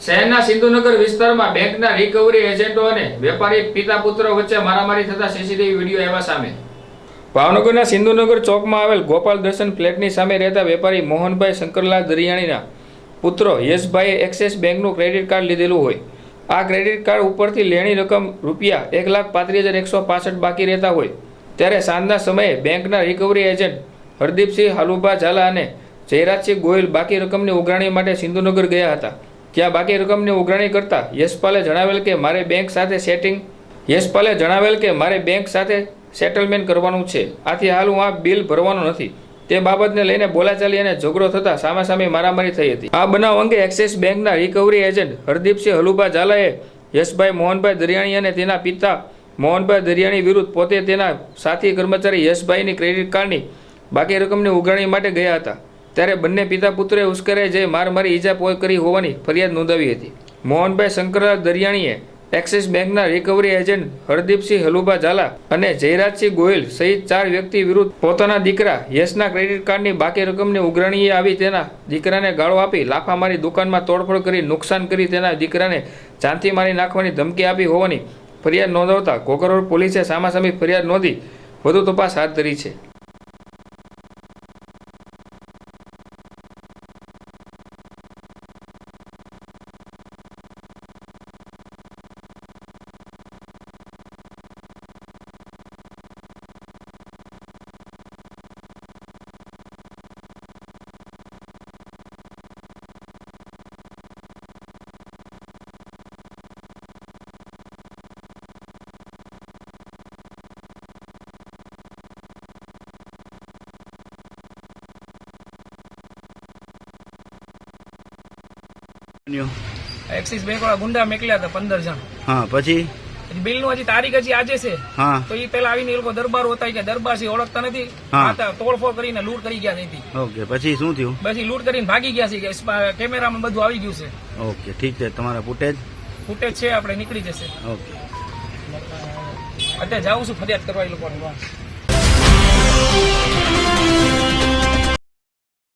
શહેરના સિંધુનગર વિસ્તારમાં બેંકના રિકવરી એજન્ટો અને વેપારી પિતા પુત્ર વચ્ચે મારામારી થતા સીસીટીવી વીડિયો એવા સામે. ભાવનગરના સિંધુનગર ચોકમાં આવેલ ગોપાલ દર્શન ફ્લેટની સામે રહેતા વેપારી મોહનભાઈ શંકરલાલ દરિયાણીના પુત્રો યશભાઈએ એક્સિસ બેંકનું ક્રેડિટ કાર્ડ લીધેલું હોય. આ ક્રેડિટ કાર્ડ ઉપરથી લેણી રકમ રૂપિયા એક લાખ પાંત્રીસ હજાર એકસો પાસઠ બાકી રહેતા હોય. ત્યારે સાંજના સમયે બેંકના રિકવરી એજન્ટ હરદીપસિંહ હાલુભા ઝાલા અને જયરાજસિંહ ગોયલ બાકી રકમની ઉઘરાણી માટે સિંધુનગર ગયા હતા. ત્યાં બાકી રકમની ઉઘરાણી કરતા? યશપાલે જણાવેલ કે મારે બેંક સાથે સેટિંગ યશપાલે જણાવેલ કે મારે બેંક સાથે સેટલમેન્ટ કરવાનું છે. આથી હાલ હું આ બિલ ભરવાનો નથી. તે બાબતને લઈને બોલાચાલી અને ઝઘડો થતા સામે મારામારી થઈ હતી. આ બનાવ અંગે એક્સિસ બેંકના રિકવરી એજન્ટ હરદીપસિંહ હલુભા ઝાલાએ યશભાઈ મોહનભાઈ દરિયાણી અને તેના પિતા મોહનભાઈ દરિયાણી વિરુદ્ધ પોતે તેના સાથી કર્મચારી યશભાઈની ક્રેડિટ કાર્ડની બાકી રકમની ઉઘરાણી માટે ગયા હતા. ત્યારે બંને પિતા પુત્રે ઉશ્કેરાઈ જઈ માર મારી ઈજા પો- કરી હોવાની ફરિયાદ નોંધાવી હતી. મોહનભાઈ શંકરલાલ દરિયાણીએ એક્સિસ બેંકના રિકવરી એજન્ટ હરદીપસિંહ હલુભા ઝાલા અને જયરાજસિંહ ગોયલ સહિત ચાર વ્યક્તિ વિરુદ્ધ પોતાના દીકરા યશના ક્રેડિટ કાર્ડની બાકી રકમની ઉઘરાણીએ આવી તેના દીકરાને ગાળો આપી લાફા મારી દુકાનમાં તોડફોડ કરી નુકસાન કરી તેના દીકરાને જાનથી મારી નાખવાની ધમકી આપી હોવાની ફરિયાદ નોંધાવતા કોકરોડ પોલીસે સામાસામી ફરિયાદ નોંધી વધુ તપાસ હાથ ધરી છે. એક્સિસ બેંક વાળા ગુંડા મેકલ્યા હતા પંદર જણ. હા પછી? બિલનું હજી તારીખ હજી આજે છે. હા. તો એ પેલા આવીને એ લોકો દરબાર હોતા કે દરબાર છે ઓળખતા નથી. તોડફોડ કરીને લૂંટ કરી ગયા નથી ઓકે પછી શું થયું? પછી લૂંટ કરીને ભાગી ગયા છે કેમેરામાં બધું આવી ગયું છે. ઓકે ઠીક છે. તમારા ફૂટેજ? ફૂટેજ છે આપણે નીકળી જશે. ઓકે. અત્યારે જાઉં છું ફરિયાદ કરવા એ લોકોને.